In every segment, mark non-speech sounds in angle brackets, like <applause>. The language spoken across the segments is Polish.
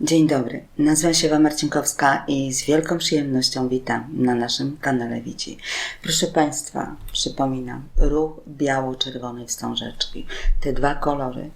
Dzień dobry, nazywam się Ewa Marcinkowska i z wielką przyjemnością witam na naszym kanale Wici. Proszę Państwa, przypominam, ruch biało-czerwony wstążeczki. Te dwa kolory,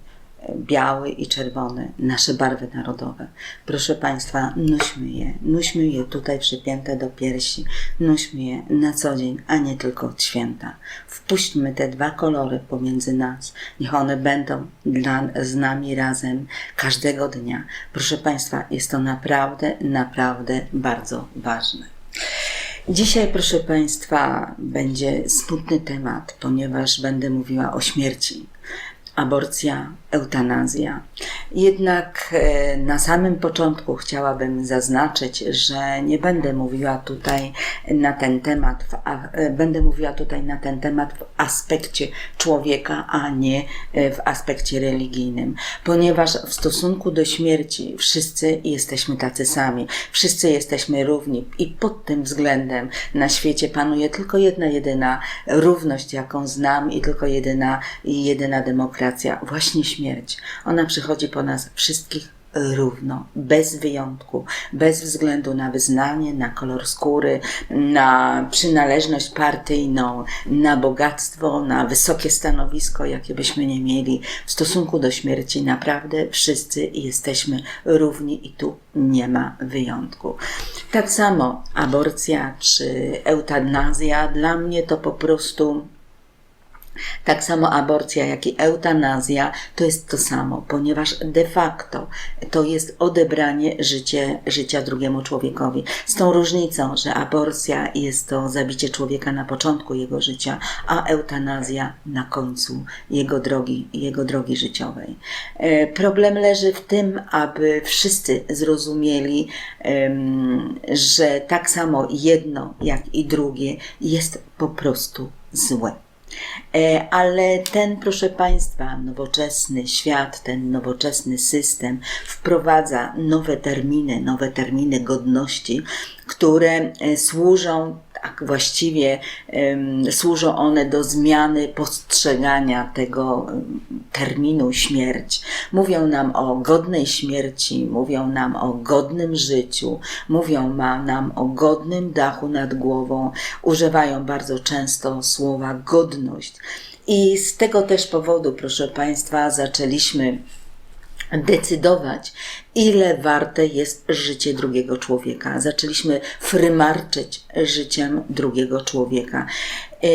biały i czerwony, nasze barwy narodowe. Proszę Państwa, nuśmy je, nuśmy je tutaj przypięte do piersi, nuśmy je na co dzień, a nie tylko od święta. Wpuśćmy te dwa kolory pomiędzy nas, niech one będą dla, z nami razem każdego dnia. Proszę Państwa, jest to naprawdę, naprawdę bardzo ważne. Dzisiaj, proszę Państwa, będzie smutny temat, ponieważ będę mówiła o śmierci. Aborcja, eutanazja. Jednak e, na samym początku chciałabym zaznaczyć, że nie będę mówiła tutaj na ten temat, w, a, e, będę mówiła tutaj na ten temat w aspekcie człowieka, a nie e, w aspekcie religijnym, ponieważ w stosunku do śmierci wszyscy jesteśmy tacy sami, wszyscy jesteśmy równi i pod tym względem na świecie panuje tylko jedna, jedyna równość, jaką znam i tylko jedyna, jedyna demokracja, właśnie śmierć. Ona przychodzi po nas wszystkich równo, bez wyjątku, bez względu na wyznanie, na kolor skóry, na przynależność partyjną, na bogactwo, na wysokie stanowisko, jakie byśmy nie mieli. W stosunku do śmierci naprawdę wszyscy jesteśmy równi i tu nie ma wyjątku. Tak samo aborcja czy eutanazja dla mnie to po prostu tak samo aborcja, jak i eutanazja to jest to samo, ponieważ de facto to jest odebranie życie, życia drugiemu człowiekowi. Z tą różnicą, że aborcja jest to zabicie człowieka na początku jego życia, a eutanazja na końcu jego drogi, jego drogi życiowej. E, problem leży w tym, aby wszyscy zrozumieli, że tak samo jedno, jak i drugie jest po prostu złe. E, ale ten, proszę Państwa, nowoczesny świat, ten nowoczesny system wprowadza nowe terminy, nowe terminy godności, które e, służą tak właściwie um, służą one do zmiany postrzegania tego um, terminu śmierć. Mówią nam o godnej śmierci, mówią nam o godnym życiu, mówią nam o godnym dachu nad głową, używają bardzo często słowa godność. I z tego też powodu, proszę Państwa, zaczęliśmy decydować, ile warte jest życie drugiego człowieka. Zaczęliśmy frymarczyć życiem drugiego człowieka. E,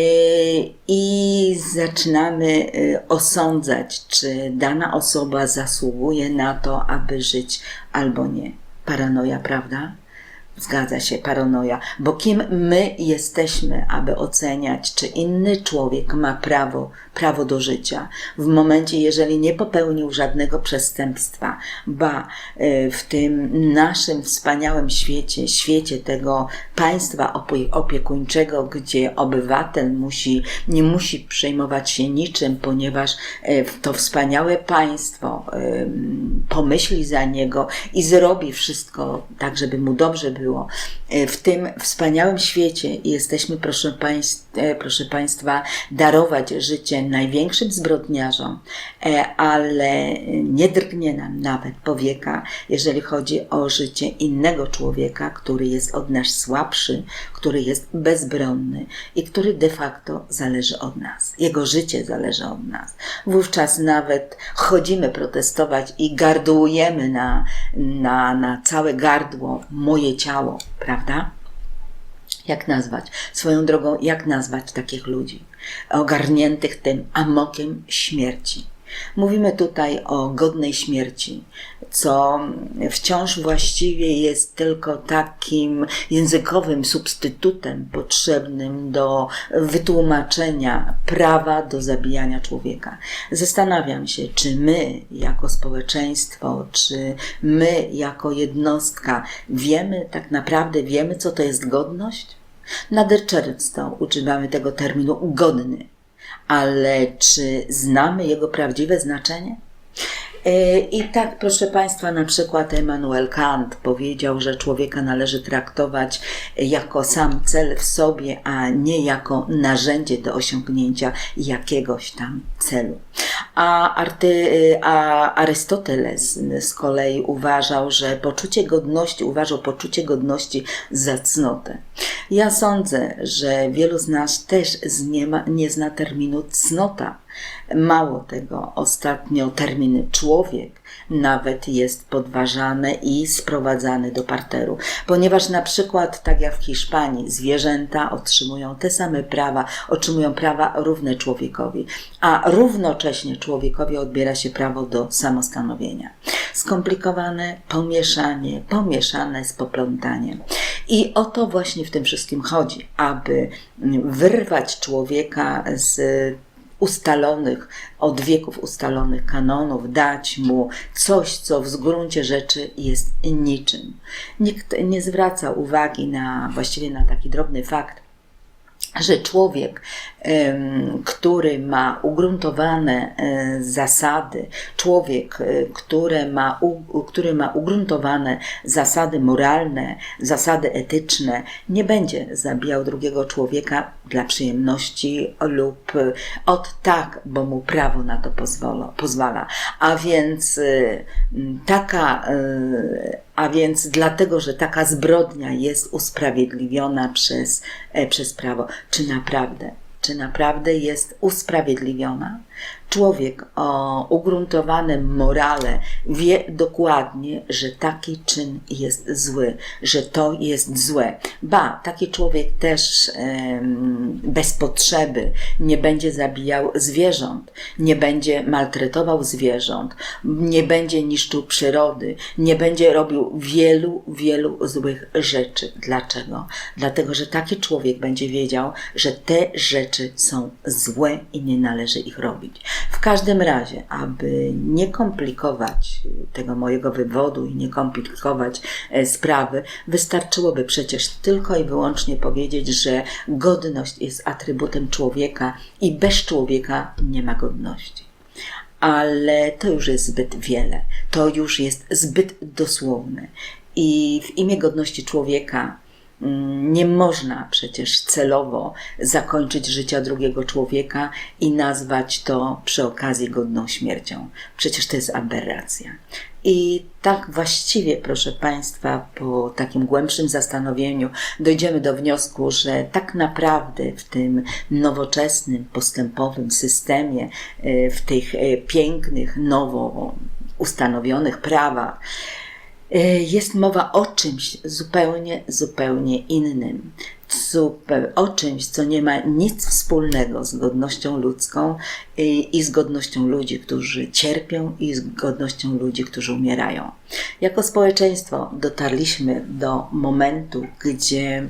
I zaczynamy e, osądzać, czy dana osoba zasługuje na to, aby żyć albo nie. Paranoja, prawda? Zgadza się, paranoja. Bo kim my jesteśmy, aby oceniać, czy inny człowiek ma prawo, prawo do życia? W momencie, jeżeli nie popełnił żadnego przestępstwa, ba, e, w tym naszym wspaniałym świecie, świecie tego państwa opiekuńczego, gdzie obywatel musi, nie musi przejmować się niczym, ponieważ e, to wspaniałe państwo pomyśli za niego i zrobi wszystko tak, żeby mu dobrze było było. E, w tym wspaniałym świecie jesteśmy, proszę, e, proszę Państwa, darować życie największym zbrodniarzom, e, ale nie drgnie nam nawet powieka, jeżeli chodzi o życie innego człowieka, który jest od nas słabszy, który jest bezbronny i który de facto zależy od nas. Jego życie zależy od nas. Wówczas nawet chodzimy protestować i gardłujemy na, na, na całe gardło moje ciało ciało, prawda? Jak nazwać? Swoją drogą, jak nazwać takich ludzi? Ogarniętych tym amokiem śmierci. Mówimy tutaj o godnej śmierci, co wciąż właściwie jest tylko takim językowym substytutem potrzebnym do wytłumaczenia prawa do zabijania człowieka. Zastanawiam się, czy my jako społeczeństwo, czy my jako jednostka wiemy, tak naprawdę wiemy, co to jest godność? Nader często używamy tego terminu godny ale czy znamy jego prawdziwe znaczenie? E, I tak, proszę Państwa, na przykład Emmanuel Kant powiedział, że człowieka należy traktować jako sam cel w sobie, a nie jako narzędzie do osiągnięcia jakiegoś tam celu. A, Arty, a Arystoteles z kolei uważał, że poczucie godności, uważał poczucie godności za cnotę. Ja sądzę, że wielu z nas też nie, nie zna terminu cnota. Mało tego, ostatnio termin człowiek nawet jest podważany i sprowadzany do parteru, ponieważ na przykład, tak jak w Hiszpanii, zwierzęta otrzymują te same prawa, otrzymują prawa równe człowiekowi, a równocześnie człowiekowi odbiera się prawo do samostanowienia. Skomplikowane pomieszanie, pomieszane z poplątaniem. I o to właśnie w tym wszystkim chodzi, aby wyrwać człowieka z ustalonych, od wieków ustalonych kanonów, dać mu coś, co w gruncie rzeczy jest niczym. Nikt nie zwraca uwagi na właściwie na taki drobny fakt, że człowiek, który ma ugruntowane e, zasady, człowiek, e, który ma, który ma ugruntowane zasady moralne, zasady etyczne, nie będzie zabijał drugiego człowieka dla przyjemności lub od tak, bo mu prawo na to pozwala. pozwala. A więc e, taka a więc dlatego, że taka zbrodnia jest usprawiedliwiona przez, e, przez prawo. Czy naprawdę? Czy naprawdę jest usprawiedliwiona? Człowiek o ugruntowanym morale wie dokładnie, że taki czyn jest zły, że to jest złe. Ba, taki człowiek też bez potrzeby nie będzie zabijał zwierząt, nie będzie maltretował zwierząt, nie będzie niszczył przyrody, nie będzie robił wielu, wielu złych rzeczy. Dlaczego? Dlatego, że taki człowiek będzie wiedział, że te rzeczy są złe i nie należy ich robić. W każdym razie, aby nie komplikować tego mojego wywodu i nie komplikować e, sprawy, wystarczyłoby przecież tylko i wyłącznie powiedzieć, że godność jest atrybutem człowieka i bez człowieka nie ma godności. Ale to już jest zbyt wiele, to już jest zbyt dosłowne. I w imię godności człowieka nie można przecież celowo zakończyć życia drugiego człowieka i nazwać to przy okazji godną śmiercią. Przecież to jest aberracja. I tak właściwie, proszę Państwa, po takim głębszym zastanowieniu dojdziemy do wniosku, że tak naprawdę w tym nowoczesnym, postępowym systemie, e, w tych e, pięknych, nowo ustanowionych prawach, jest mowa o czymś zupełnie, zupełnie innym. O czymś, co nie ma nic wspólnego z godnością ludzką i, i z godnością ludzi, którzy cierpią, i z godnością ludzi, którzy umierają. Jako społeczeństwo dotarliśmy do momentu, gdzie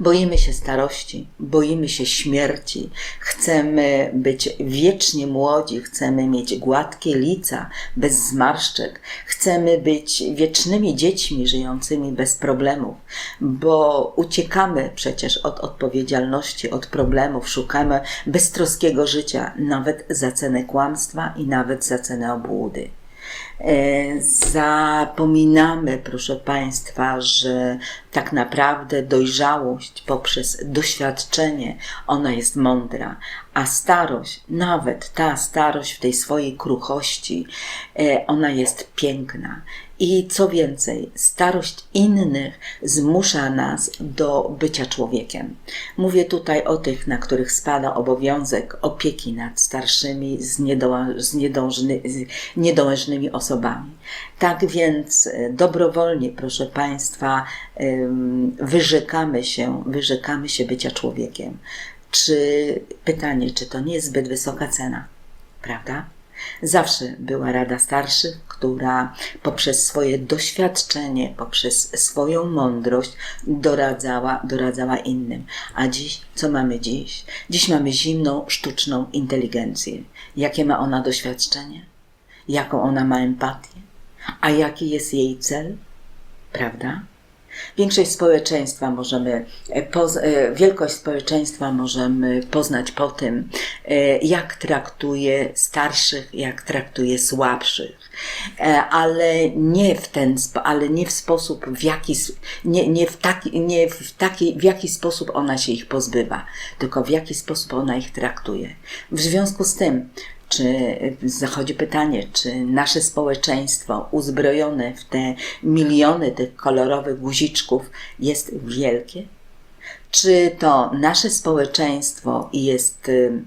Boimy się starości, boimy się śmierci, chcemy być wiecznie młodzi, chcemy mieć gładkie lica, bez zmarszczek, chcemy być wiecznymi dziećmi żyjącymi bez problemów, bo uciekamy przecież od odpowiedzialności, od problemów, szukamy beztroskiego życia, nawet za cenę kłamstwa i nawet za cenę obłudy. E, zapominamy, proszę Państwa, że tak naprawdę dojrzałość poprzez doświadczenie, ona jest mądra, a starość, nawet ta starość w tej swojej kruchości, e, ona jest piękna. I co więcej, starość innych zmusza nas do bycia człowiekiem. Mówię tutaj o tych, na których spada obowiązek opieki nad starszymi, z, z, niedążny, z niedołężnymi osobami. Tak więc e, dobrowolnie, proszę Państwa, wyrzekamy się, wyrzekamy się bycia człowiekiem. Czy pytanie, czy to nie jest zbyt wysoka cena? Prawda? Zawsze była Rada Starszych, która poprzez swoje doświadczenie, poprzez swoją mądrość doradzała, doradzała innym. A dziś, co mamy dziś? Dziś mamy zimną, sztuczną inteligencję. Jakie ma ona doświadczenie? Jaką ona ma empatię? A jaki jest jej cel? Prawda? Większość społeczeństwa możemy, e, e, wielkość społeczeństwa możemy poznać po tym, e, jak traktuje starszych, jak traktuje słabszych, ale nie w ten, ale nie w sposób, w jaki, nie, nie, w taki, nie w taki, w jaki sposób ona się ich pozbywa, tylko w jaki sposób ona ich traktuje. W związku z tym, czy zachodzi pytanie, czy nasze społeczeństwo uzbrojone w te miliony tych kolorowych guziczków jest wielkie? Czy to nasze społeczeństwo jest y,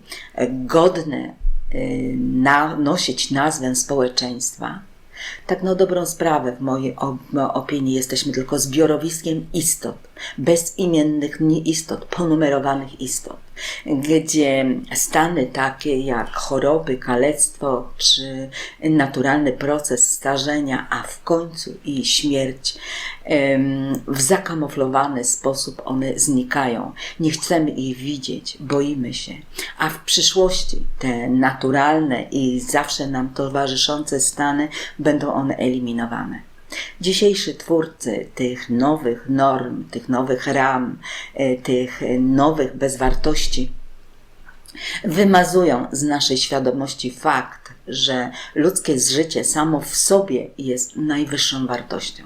godne y, na, nosić nazwę społeczeństwa? Tak na dobrą sprawę, w mojej opinii, jesteśmy tylko zbiorowiskiem istot, bezimiennych istot, ponumerowanych istot, gdzie stany takie jak choroby, kalectwo czy naturalny proces starzenia, a w końcu i śmierć, w zakamuflowany sposób one znikają. Nie chcemy ich widzieć, boimy się, a w przyszłości te naturalne i zawsze nam towarzyszące stany będą one eliminowane. Dzisiejsi twórcy tych nowych norm, tych nowych ram, e, tych nowych bezwartości wymazują z naszej świadomości fakt, że ludzkie życie samo w sobie jest najwyższą wartością.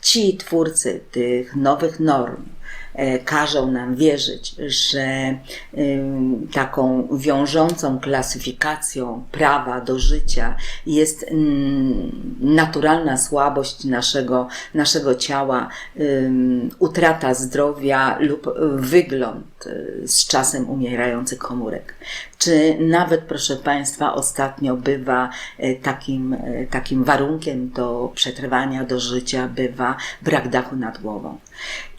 Ci twórcy tych nowych norm, każą nam wierzyć, że taką wiążącą klasyfikacją prawa do życia jest mm, naturalna słabość naszego, naszego ciała, utrata zdrowia lub wygląd y, z czasem umierających komórek. Czy nawet, proszę Państwa, ostatnio bywa e, takim, e, takim warunkiem do przetrwania, do życia, bywa brak dachu nad głową.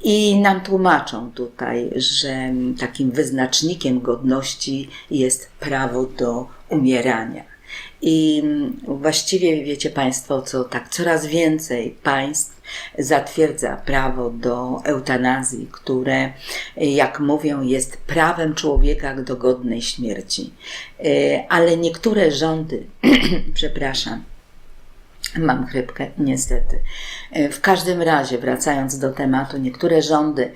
I nam tłumaczą tutaj, że takim wyznacznikiem godności jest prawo do umierania. I właściwie wiecie Państwo, co tak coraz więcej państw zatwierdza prawo do eutanazji, które, jak mówią, jest prawem człowieka do godnej śmierci. E, ale niektóre rządy, <clears throat> przepraszam, Mam chrypkę, niestety. E, w każdym razie, wracając do tematu, niektóre rządy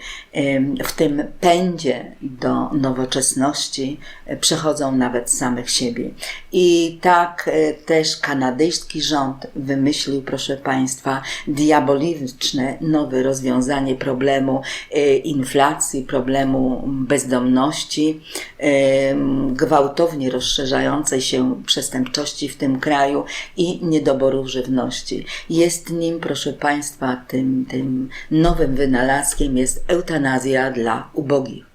w tym pędzie do nowoczesności e, przechodzą nawet samych siebie. I tak e, też kanadyjski rząd wymyślił, proszę Państwa, diaboliczne nowe rozwiązanie problemu inflacji, problemu bezdomności, gwałtownie rozszerzającej się przestępczości w tym kraju i niedoboru żywności Jest nim, proszę Państwa, tym, tym nowym wynalazkiem jest eutanazja dla ubogich.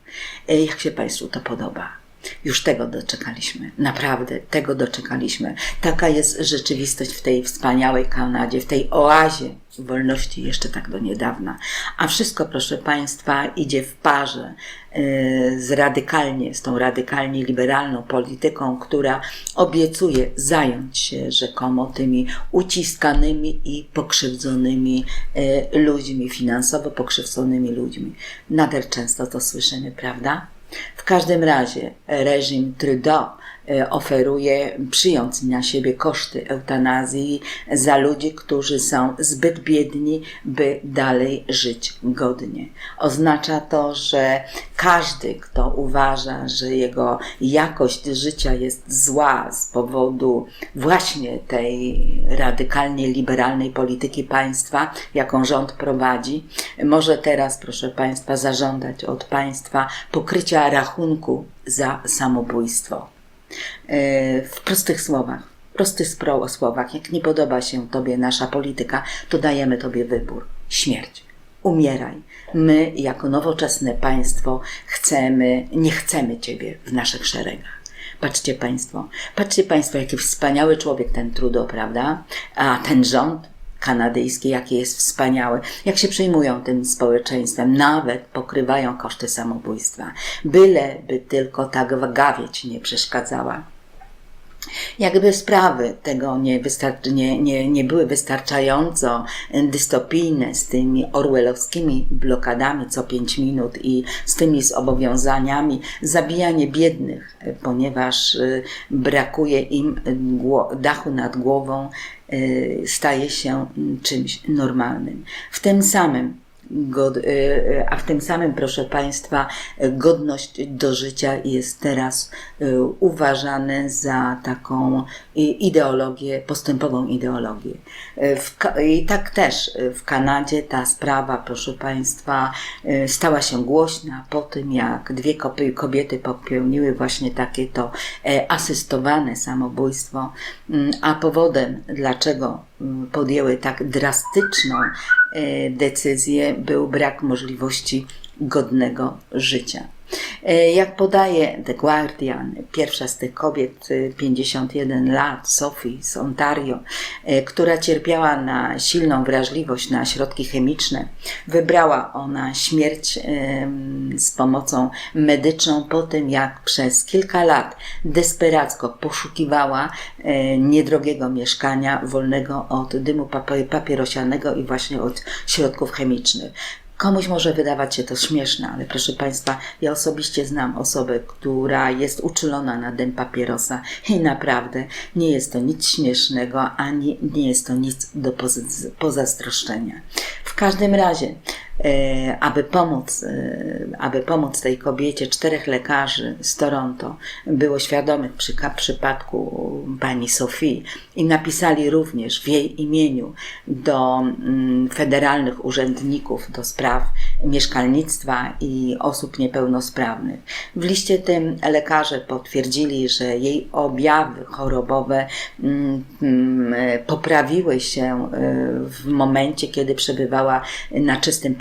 Jak się Państwu to podoba? Już tego doczekaliśmy. Naprawdę tego doczekaliśmy. Taka jest rzeczywistość w tej wspaniałej Kanadzie, w tej oazie wolności jeszcze tak do niedawna. A wszystko, proszę Państwa, idzie w parze y, z radykalnie, z tą radykalnie liberalną polityką, która obiecuje zająć się rzekomo tymi uciskanymi i pokrzywdzonymi y, ludźmi, finansowo pokrzywdzonymi ludźmi. Nader często to słyszymy, prawda? W każdym razie reżim Trudeau oferuje, przyjąc na siebie koszty eutanazji za ludzi, którzy są zbyt biedni, by dalej żyć godnie. Oznacza to, że każdy, kto uważa, że jego jakość życia jest zła z powodu właśnie tej radykalnie liberalnej polityki państwa, jaką rząd prowadzi, może teraz, proszę Państwa, zażądać od państwa pokrycia rachunku za samobójstwo. W prostych słowach, prostych słowach, jak nie podoba się Tobie nasza polityka, to dajemy Tobie wybór. Śmierć. Umieraj. My, jako nowoczesne państwo, chcemy, nie chcemy Ciebie w naszych szeregach. Patrzcie Państwo, patrzcie Państwo, jaki wspaniały człowiek ten Trudeau, prawda? A ten rząd, kanadyjski, jaki jest wspaniały, jak się przejmują tym społeczeństwem, nawet pokrywają koszty samobójstwa, byleby tylko ta gawieć nie przeszkadzała. Jakby sprawy tego nie, nie, nie, nie były wystarczająco dystopijne z tymi orwellowskimi blokadami co pięć minut i z tymi zobowiązaniami, zabijanie biednych, ponieważ y, brakuje im dachu nad głową, staje się czymś normalnym. W tym samym God, y, y, a w tym samym, proszę Państwa, godność do życia jest teraz y, uważane za taką ideologię, postępową ideologię. W, I tak też w Kanadzie ta sprawa, proszę Państwa, stała się głośna po tym, jak dwie kobiety popełniły właśnie takie to e, asystowane samobójstwo, Mm, a powodem, dlaczego mm, podjęły tak drastyczną decyzję, był brak możliwości godnego życia. E, Jak podaje The Guardian, pierwsza z tych kobiet, y, 51 lat, Sophie z Ontario, e, która cierpiała na silną wrażliwość na środki chemiczne, wybrała ona śmierć z pomocą medyczną po tym, jak przez kilka lat desperacko poszukiwała e, niedrogiego mieszkania wolnego od dymu papi- papierosianego i właśnie od środków chemicznych. Komuś może wydawać się to śmieszne, ale proszę Państwa, ja osobiście znam osobę, która jest uczulona na dym papierosa i naprawdę nie jest to nic śmiesznego, ani nie jest to nic do poz- pozazdroszczenia. W każdym razie, e, aby pomóc, e, aby pomóc tej kobiecie, czterech lekarzy z Toronto było świadomych przy przypadku pani Sofii i napisali również w jej imieniu do mm, federalnych urzędników do spraw mieszkalnictwa i osób niepełnosprawnych. W liście tym lekarze potwierdzili, że jej objawy chorobowe mm, mm, e, poprawiły się e, w momencie, kiedy przebywała na czystym,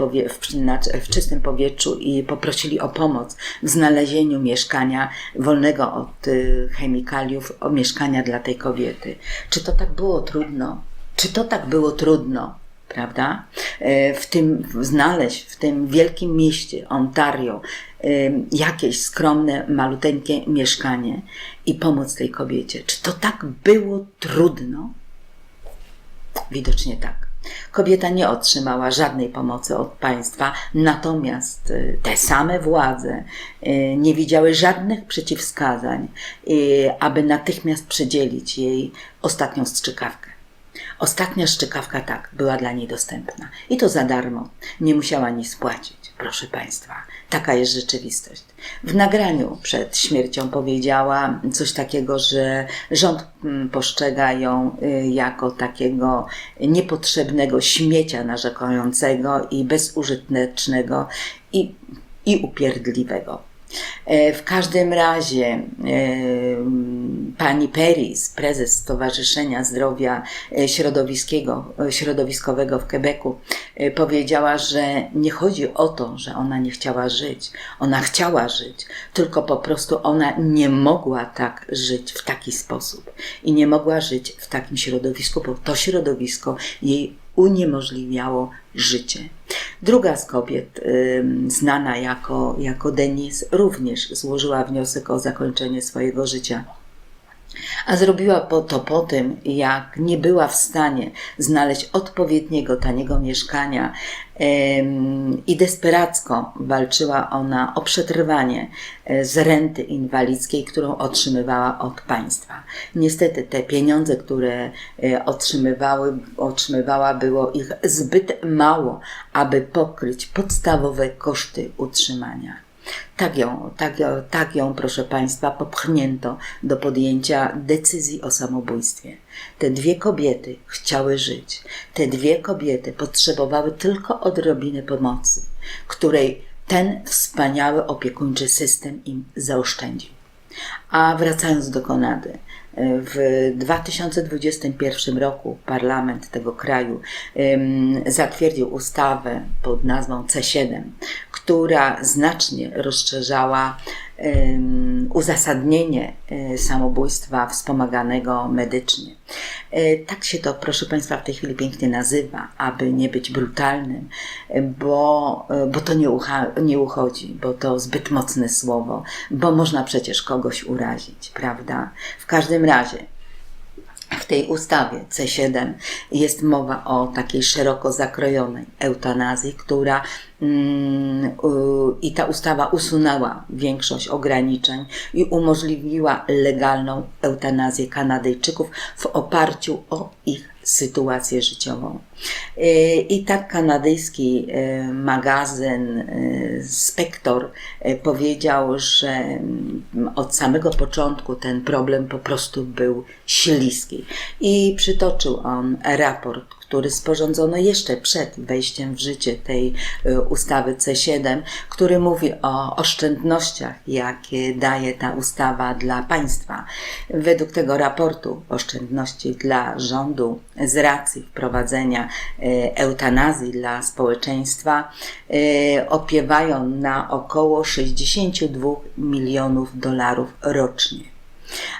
w, czystym powietrzu i poprosili o pomoc w znalezieniu mieszkania wolnego od y, chemikaliów, o mieszkania dla tej kobiety. Czy to tak było trudno? Czy to tak było trudno? Prawda? E, W tym znaleźć w tym wielkim mieście Ontario e, jakieś skromne, maluteńkie mieszkanie i pomóc tej kobiecie. Czy to tak było trudno? Widocznie tak. Kobieta nie otrzymała żadnej pomocy od państwa, natomiast y, te same władze y, nie widziały żadnych przeciwwskazań, y, aby natychmiast przydzielić jej ostatnią strzykawkę. Ostatnia szczykawka tak, była dla niej dostępna. I to za darmo. Nie musiała nic płacić, proszę Państwa. Taka jest rzeczywistość. W nagraniu przed śmiercią powiedziała coś takiego, że rząd mm, postrzega ją y, jako takiego niepotrzebnego śmiecia narzekającego i bezużytecznego i, i upierdliwego. E, W każdym razie e, pani Peris, prezes Stowarzyszenia Zdrowia e, e, Środowiskowego w Quebecu, e, powiedziała, że nie chodzi o to, że ona nie chciała żyć. Ona chciała żyć, tylko po prostu ona nie mogła tak żyć w taki sposób i nie mogła żyć w takim środowisku, bo to środowisko jej uniemożliwiało życie. Druga z kobiet, znana jako, jako Denise, również złożyła wniosek o zakończenie swojego życia. A zrobiła to po tym, jak nie była w stanie znaleźć odpowiedniego, taniego mieszkania i desperacko walczyła ona o przetrwanie e, z renty inwalidzkiej, którą otrzymywała od państwa. Niestety te pieniądze, które e, otrzymywały, otrzymywała, było ich zbyt mało, aby pokryć podstawowe koszty utrzymania. Tak ją, tak, ją, tak ją, proszę Państwa, popchnięto do podjęcia decyzji o samobójstwie. Te dwie kobiety chciały żyć. Te dwie kobiety potrzebowały tylko odrobiny pomocy, której ten wspaniały opiekuńczy system im zaoszczędził. A wracając do Kanady, w 2021 roku parlament tego kraju zatwierdził ustawę pod nazwą C7, która znacznie rozszerzała uzasadnienie e, samobójstwa wspomaganego medycznie. E, Tak się to, proszę Państwa, w tej chwili pięknie nazywa, aby nie być brutalnym, e, bo, bo to nie, ucha, nie uchodzi, bo to zbyt mocne słowo, bo można przecież kogoś urazić, prawda? W każdym razie, w tej ustawie C7 jest mowa o takiej szeroko zakrojonej eutanazji, która mm, u- i ta ustawa usunęła większość ograniczeń i umożliwiła legalną eutanazję Kanadyjczyków w oparciu o ich sytuację życiową. I tak kanadyjski magazyn Spektor powiedział, że mm, od samego początku ten problem po prostu był śliski. I przytoczył on raport, który sporządzono jeszcze przed wejściem w życie tej y, ustawy C7, który mówi o oszczędnościach, jakie daje ta ustawa dla państwa. Według tego raportu oszczędności dla rządu z racji wprowadzenia y, eutanazji dla społeczeństwa y, opiewają na około 62 milionów dolarów rocznie.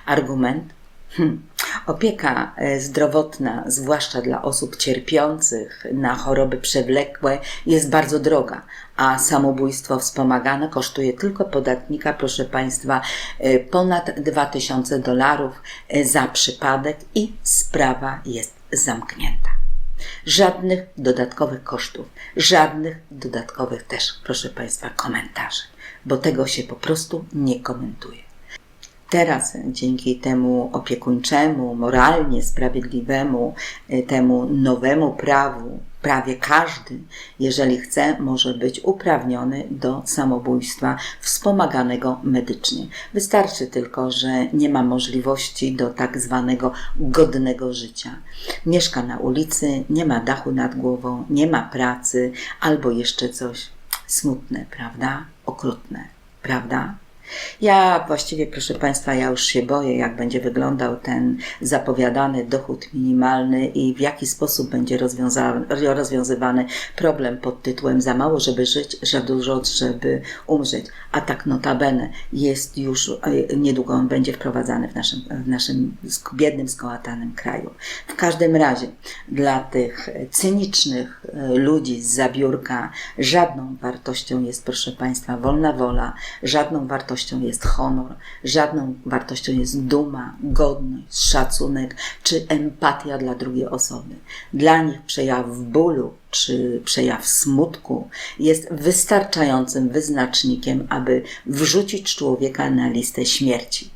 Argument Hmm. Opieka e, zdrowotna, zwłaszcza dla osób cierpiących na choroby przewlekłe, jest bardzo droga, a samobójstwo wspomagane kosztuje tylko podatnika, proszę Państwa, e, ponad 2000 dolarów e, za przypadek i sprawa jest zamknięta. Żadnych dodatkowych kosztów, żadnych dodatkowych też, proszę Państwa, komentarzy, bo tego się po prostu nie komentuje. Teraz dzięki temu opiekuńczemu, moralnie sprawiedliwemu, y, temu nowemu prawu, prawie każdy, jeżeli chce, może być uprawniony do samobójstwa wspomaganego medycznie. Wystarczy tylko, że nie ma możliwości do tak zwanego godnego życia. Mieszka na ulicy, nie ma dachu nad głową, nie ma pracy, albo jeszcze coś smutne, prawda? Okrutne, prawda? Ja właściwie, proszę Państwa, ja już się boję, jak będzie wyglądał ten zapowiadany dochód minimalny i w jaki sposób będzie rozwiązywany problem pod tytułem za mało, żeby żyć, za dużo, żeby umrzeć. A tak notabene jest już, e, niedługo on będzie wprowadzany w naszym, w naszym biednym, skołatanym kraju. W każdym razie dla tych cynicznych e, ludzi z zabiórka żadną wartością jest, proszę Państwa, wolna wola, żadną wartością wartością jest honor, żadną wartością jest duma, godność, szacunek czy empatia dla drugiej osoby. Dla nich przejaw bólu czy przejaw smutku jest wystarczającym wyznacznikiem, aby wrzucić człowieka na listę śmierci.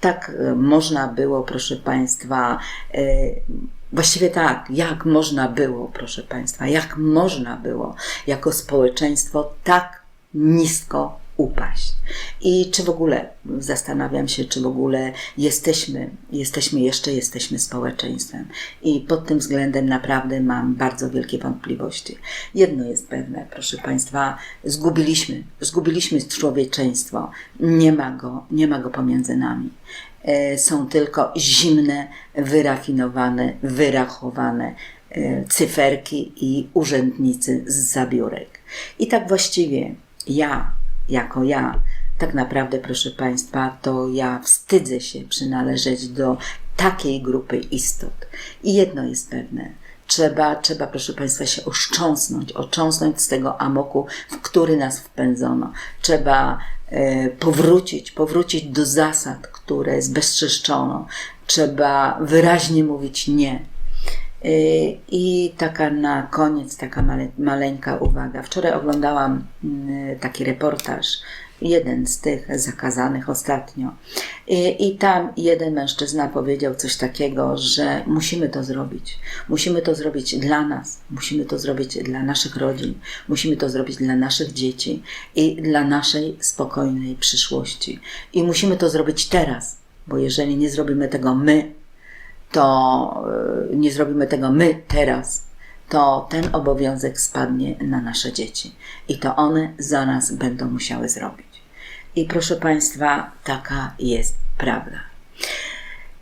Tak e, można było, proszę Państwa, e, Właściwie tak, jak można było, proszę Państwa, jak można było jako społeczeństwo tak nisko upaść. I czy w ogóle, zastanawiam się, czy w ogóle jesteśmy, jesteśmy jeszcze, jesteśmy społeczeństwem. I pod tym względem naprawdę mam bardzo wielkie wątpliwości. Jedno jest pewne, proszę Państwa, zgubiliśmy, zgubiliśmy człowieczeństwo. Nie ma go, nie ma go pomiędzy nami. E, są tylko zimne, wyrafinowane, wyrachowane e, cyferki i urzędnicy z zabiórek. I tak właściwie ja jako ja. Tak naprawdę, proszę Państwa, to ja wstydzę się przynależeć do takiej grupy istot. I jedno jest pewne. Trzeba, trzeba, proszę Państwa, się oszcząsnąć, otrząsnąć z tego amoku, w który nas wpędzono. Trzeba e, powrócić, powrócić do zasad, które zbezczeszczono. Trzeba wyraźnie mówić nie Y, I taka na koniec, taka male, maleńka uwaga. Wczoraj oglądałam y, taki reportaż, jeden z tych zakazanych ostatnio. I, I tam jeden mężczyzna powiedział coś takiego, że musimy to zrobić. Musimy to zrobić dla nas, musimy to zrobić dla naszych rodzin, musimy to zrobić dla naszych dzieci i dla naszej spokojnej przyszłości. I musimy to zrobić teraz, bo jeżeli nie zrobimy tego my, to e, nie zrobimy tego my teraz, to ten obowiązek spadnie na nasze dzieci i to one za nas będą musiały zrobić. I proszę Państwa, taka jest prawda.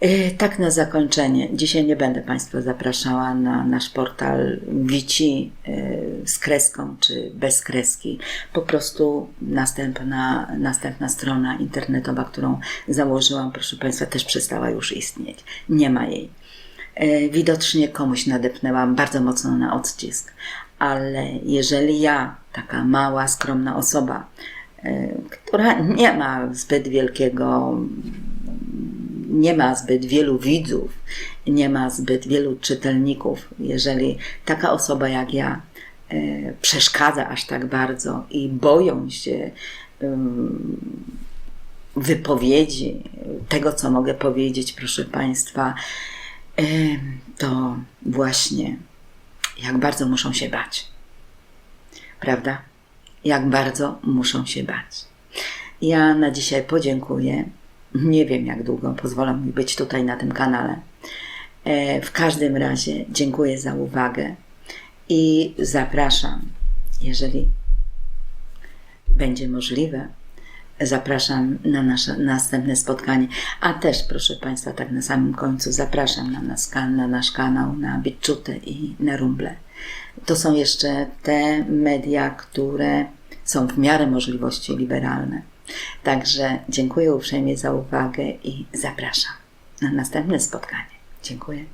E, tak na zakończenie. Dzisiaj nie będę Państwa zapraszała na nasz portal Wici e, z kreską czy bez kreski. Po prostu następna, następna strona internetowa, którą założyłam, proszę Państwa, też przestała już istnieć. Nie ma jej. E, widocznie komuś nadepnęłam bardzo mocno na odcisk, ale jeżeli ja, taka mała, skromna osoba, która nie ma zbyt wielkiego nie ma zbyt wielu widzów, nie ma zbyt wielu czytelników. Jeżeli taka osoba jak ja e, przeszkadza aż tak bardzo i boją się wypowiedzi, tego co mogę powiedzieć, proszę Państwa, to właśnie jak bardzo muszą się bać. Prawda? Jak bardzo muszą się bać. Ja na dzisiaj podziękuję. Nie wiem, jak długo pozwolą mi być tutaj na tym kanale. E, W każdym razie dziękuję za uwagę i zapraszam, jeżeli będzie możliwe, zapraszam na nasze następne spotkanie. A też, proszę Państwa, tak na samym końcu zapraszam na, nas, na nasz kanał, na Bitchute i na Rumble. To są jeszcze te media, które są w miarę możliwości liberalne. Także dziękuję uprzejmie za uwagę i zapraszam na następne spotkanie. Dziękuję.